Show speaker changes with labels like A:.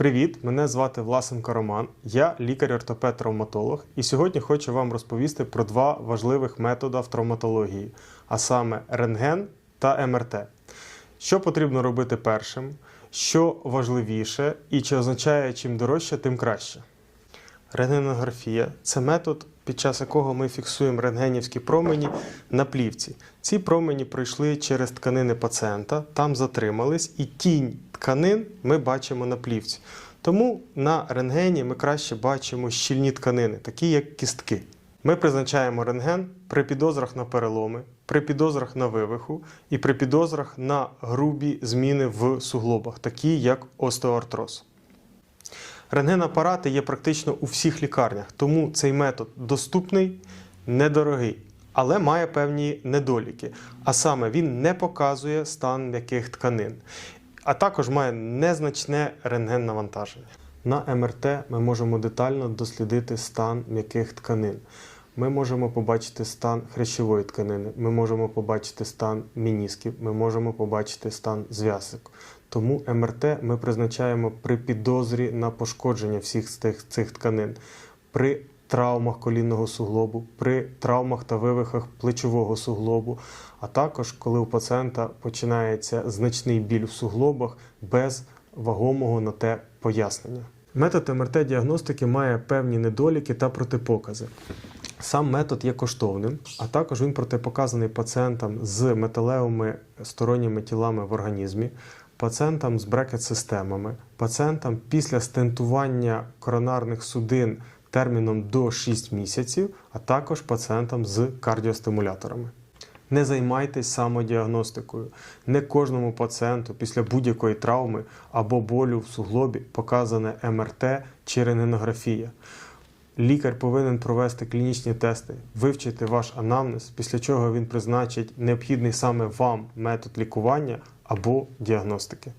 A: Привіт! Мене звати Власенко Роман. Я лікар-ортопед-травматолог, і сьогодні хочу вам розповісти про два важливих методи в травматології, а саме рентген та МРТ. Що потрібно робити першим, що важливіше і чи означає чим дорожче, тим краще. Рентгенографія це метод, під час якого ми фіксуємо рентгенівські промені на плівці. Ці промені пройшли через тканини пацієнта, там затримались, і тінь тканин ми бачимо на плівці. Тому на рентгені ми краще бачимо щільні тканини, такі як кістки. Ми призначаємо рентген при підозрах на переломи, при підозрах на вивиху і при підозрах на грубі зміни в суглобах, такі як остеоартроз. Рентгенапарати є практично у всіх лікарнях, тому цей метод доступний, недорогий, але має певні недоліки. А саме він не показує стан м'яких тканин, а також має незначне рентген-навантаження. На МРТ ми можемо детально дослідити стан м'яких тканин. Ми можемо побачити стан хрящової тканини, ми можемо побачити стан мінісків, ми можемо побачити стан зв'язок. Тому МРТ ми призначаємо при підозрі на пошкодження всіх цих, цих тканин, при травмах колінного суглобу, при травмах та вивихах плечового суглобу, а також коли у пацієнта починається значний біль в суглобах без вагомого на те пояснення. Метод МРТ-діагностики має певні недоліки та протипокази. Сам метод є коштовним, а також він протипоказаний пацієнтам з металевими сторонніми тілами в організмі, пацієнтам з брекет-системами, пацієнтам після стентування коронарних судин терміном до 6 місяців, а також пацієнтам з кардіостимуляторами. Не займайтесь самодіагностикою. Не кожному пацієнту після будь-якої травми або болю в суглобі показане МРТ чи рентгенографія. Лікар повинен провести клінічні тести, вивчити ваш анамнез, після чого він призначить необхідний саме вам метод лікування або діагностики.